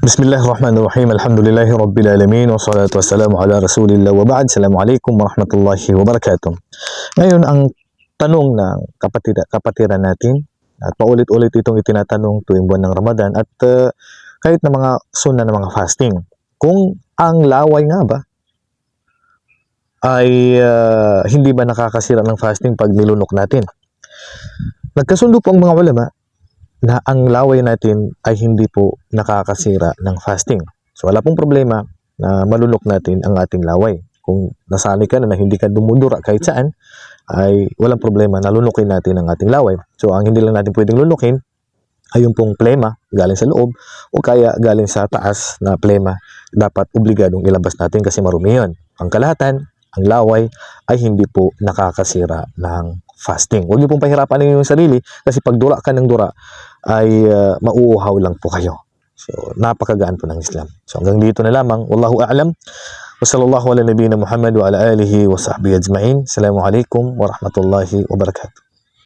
Bismillahirrahmanirrahim. Alhamdulillahi Rabbil Alamin. Wassalatu wassalamu ala Rasulillah wa ba'd. Assalamualaikum warahmatullahi wabarakatuh. Ngayon, ang tanong ng kapatid, kapatiran natin at paulit-ulit itong itinatanong tuwing buwan ng Ramadan at uh, kahit na mga sunna ng mga fasting. Kung ang laway nga ba ay uh, hindi ba nakakasira ng fasting pag nilunok natin? Nagkasundo po ang mga ulama na ang laway natin ay hindi po nakakasira ng fasting. So wala pong problema na malunok natin ang ating laway. Kung nasanay ka na na hindi ka dumudura kahit saan, ay walang problema na lunukin natin ang ating laway. So ang hindi lang natin pwedeng lunukin ay yung pong plema galing sa loob o kaya galing sa taas na plema dapat obligadong ilabas natin kasi marumi yun. Ang kalahatan, ang laway ay hindi po nakakasira ng fasting. Huwag niyo pong pahirapan ang inyong sarili kasi pag dura ka ng dura ay uh, mauuhaw lang po kayo. So, napakagaan po ng Islam. So, hanggang dito na lamang. Wallahu a'lam. Wa sallallahu ala nabiyina Muhammad wa ala alihi wa sahbihi ajma'in. Assalamualaikum warahmatullahi wabarakatuh.